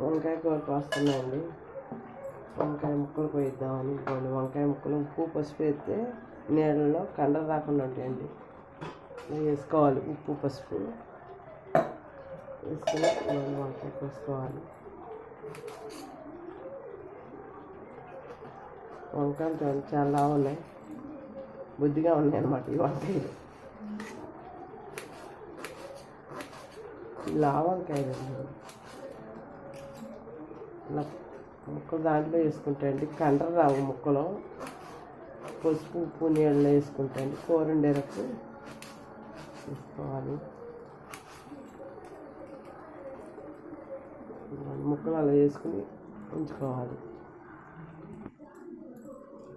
వంకాయ కూర కోస్తున్నాయండి వంకాయ ముక్కలు కోయిద్దామని కొన్ని వంకాయ ముక్కలు ఉప్పు పసుపు వేస్తే నీళ్ళలో కండలు రాకుండా ఉంటాయండి. వేసుకోవాలి ఉప్పు పసుపు. వేసుకుని వంకాయ కోసుకోవాలి. వంకాయలు చూడండి చాలా ఉన్నాయి. బుద్ధిగా ఉన్నాయి అన్నమాట ఈ వంకాయలు. లావంకాయలు అండి ముక్క ముక్కలు దాంట్లో వేసుకుంటాయండి కండ్ర రావు ముక్కలు. పసుపు ఉప్పు నీళ్ళు వేసుకుంటాయండి కూర ఉండేటప్పుడు వేసుకోవాలి. ముక్కలు అలా వేసుకుని ఉంచుకోవాలి.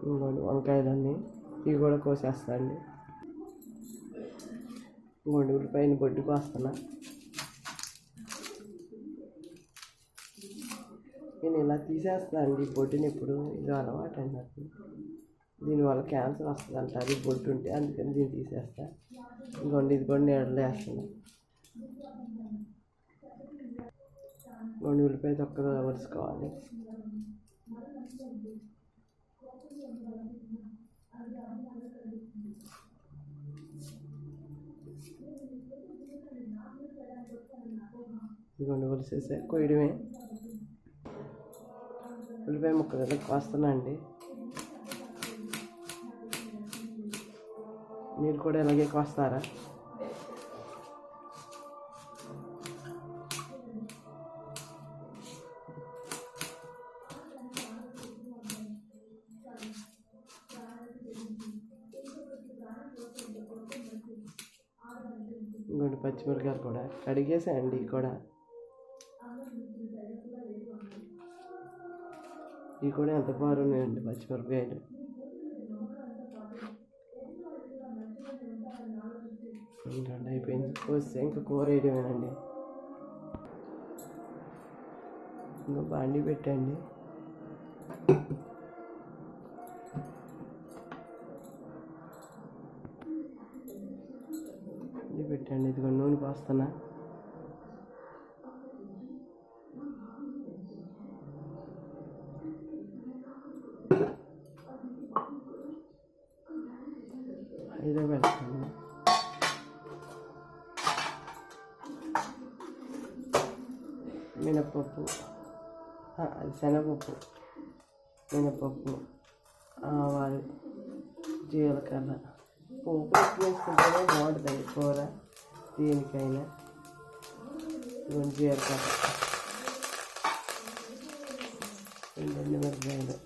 ఇంకోటి వంకాయలన్నీ ఇవి కూడా కోసేస్తాండి ఇంకోటి ఉల్లిపాయని బొడ్డు కోస్తున్నా నేను ఇలా తీసేస్తాను అండి. బొడ్డుని ఇప్పుడు ఇది అలవాటు అండి నాకు. దీనివల్ల క్యాన్సర్ వస్తుంది అంటారు. ఈ బొడ్డు ఉంటే అందుకని దీన్ని తీసేస్తా. ఇంకోండి ఇది కూడా నీడలో వేస్తున్నా. ఇంకోండి ఉల్లిపాయ తొక్కలు వరుసుకోవాలి ఇదిగోండి ఒలిసేసే కొయ్యడమే. ఉల్లిపాయ ముక్కలు ఇలా కోస్తున్నా అండి మీరు కూడా ఇలాగే కోస్తారా? ఇంకోటి పచ్చిమిరకాయలు కూడా కడిగేసాయండి కూడా. ఇవి కూడా ఎంత బారు ఉన్నాయండి పచ్చిమిరపకాయలు రెండు అయిపోయింది. వస్తే ఇంకా కూర వేయడమేనండి. ఇంకా బాండి పెట్టండి. పెట్టండి. ఇదిగో నూనె పోస్తున్నా. మినపప్పు ఆ, అది శనగపప్పు మినపప్పు ఆవాలు జీలకర్ర పోపు ఎక్కువ వేసుకుంటేనే బాగుంటుందండి కూర దేనికైనా ఇదిగోండి జీలకర్ర రెండు మిరపకాయలు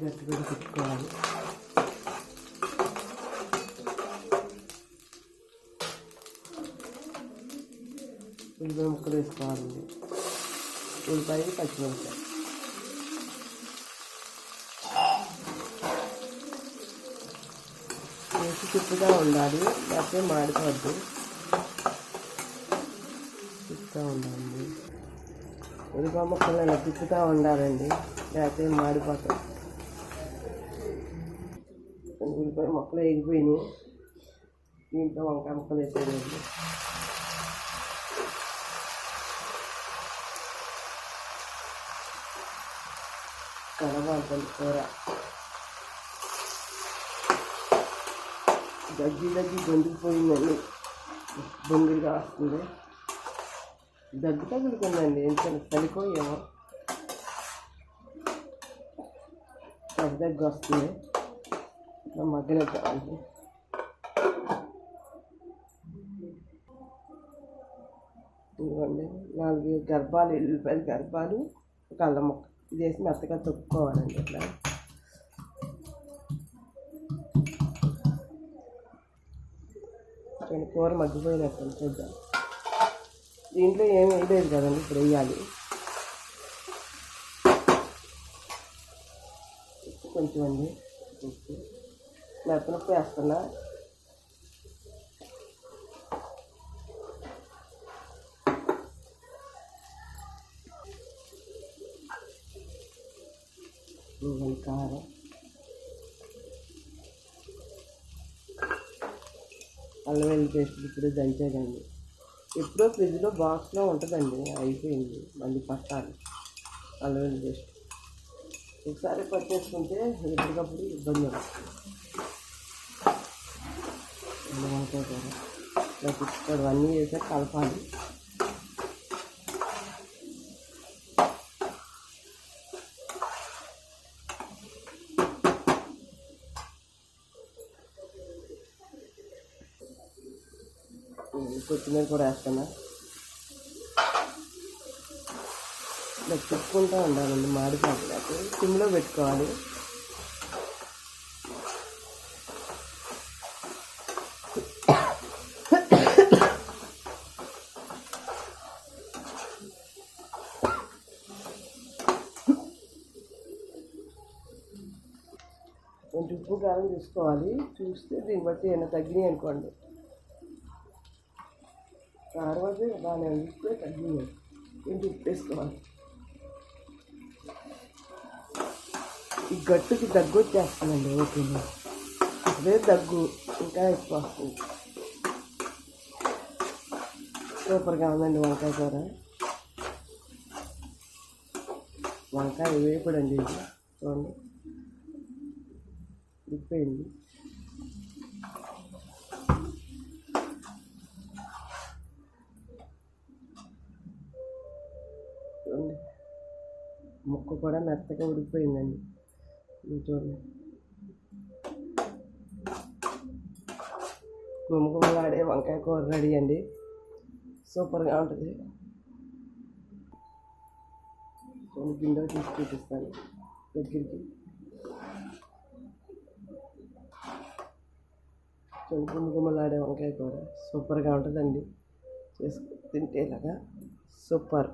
గట్టిగా పెట్టుకోవాలి. ఉల్లిపాయ ముక్కలు వేసుకోవాలండి. ఉల్లిపాయ పచ్చిమిరపకాయ వేసి తిప్పుతూ ఉండాలి లేకపోతే మాడిపోద్దు. తిప్పుతూ ఉండాలి ఉల్లిపాయ ముక్కలు ఇలా తిప్పుతూ ఉండాలండి లేకపోతే మాడిపోతాయి ఉల్లిపాయ ముక్కలు వేగిపోయినాయి దీంట్లో వంకాయ ముక్కలు వేసేయండి కలవాల్సింది కూర దగ్గి దగ్గి గొంతుకుపోయిందండి బొంగిగా వస్తుంది దగ్గు తగులుకుందండి ఏం చలికో ఏమో దగ్గు వస్తుంది ఇట్లా మధ్యలో కావాలి ఇదిగోండి నాలుగు గర్భాలు ఎల్లిపాయలు గర్భాలు ఒక అల్లం ముక్క. ఇది వేసి మెత్తగా తొక్కుకోవాలండి ఇట్లా. చూడండి కూర మగ్గిపోయినట్టు చూద్దాం. దీంట్లో ఏం వేయలేదు కదండి ఇప్పుడు వేయాలి. కొంచెం అండి మెత్తనప్పు వేస్తున్నా. కారం అల్లం వెల్లుల్లి పేస్ట్ ఇప్పుడు దంచేదండి. ఎప్పుడో ఫ్రిడ్జ్లో బాక్స్లో ఉంటుందండి అయిపోయింది మళ్ళీ పట్టాలి అల్లం వెల్లుల్లి పేస్ట్. ఒకసారి పట్టేసుకుంటే ఎప్పటికప్పుడు ఇబ్బంది ఉండదు అల్లం వంకాయ ఇలా తిప్పుకోవడం అన్నీ చేసాక కలపాలి కొత్తిమీర కూడా వేస్తాను ఇలా తిప్పుకుంటూ ఉండాలండి మాడిపోతుంది. సిమ్లో పెట్టుకోవాలి కొంచెం ఉప్పు కారం చూసుకోవాలి చూస్తే దీన్ని బట్టి ఏమైనా తగ్గినాయి అనుకోండి. కారం అయితే బాగానే తగ్గినాయి. ఇంటి ఉప్పు వేసుకోవాలి? ఈ గట్టుకి దగ్గు వచ్చేస్తుందండి ఓకే అదే దగ్గు ఇంకా ఎక్కువ. వస్తుంది సూపర్గా ఉందండి వంకాయ కూర. వంకాయ వేపడండి చూడండి. ఉడిపోయింది చూడండి ముక్క కూడా మెత్తగా ఉడికిపోయిందండి. చూడండి. గుమగుమలాడే వంకాయ కూర రెడీ అండి. సూపర్గా ఉంటుంది. చూడండి గిన్నె తీసి చూపిస్తాను దగ్గరికి చూడండి గుమగుమలాడే వంకాయ కూర. సూపర్గా ఉంటుందండి. చేసుకు తింటే ఇలాగా సూపర్.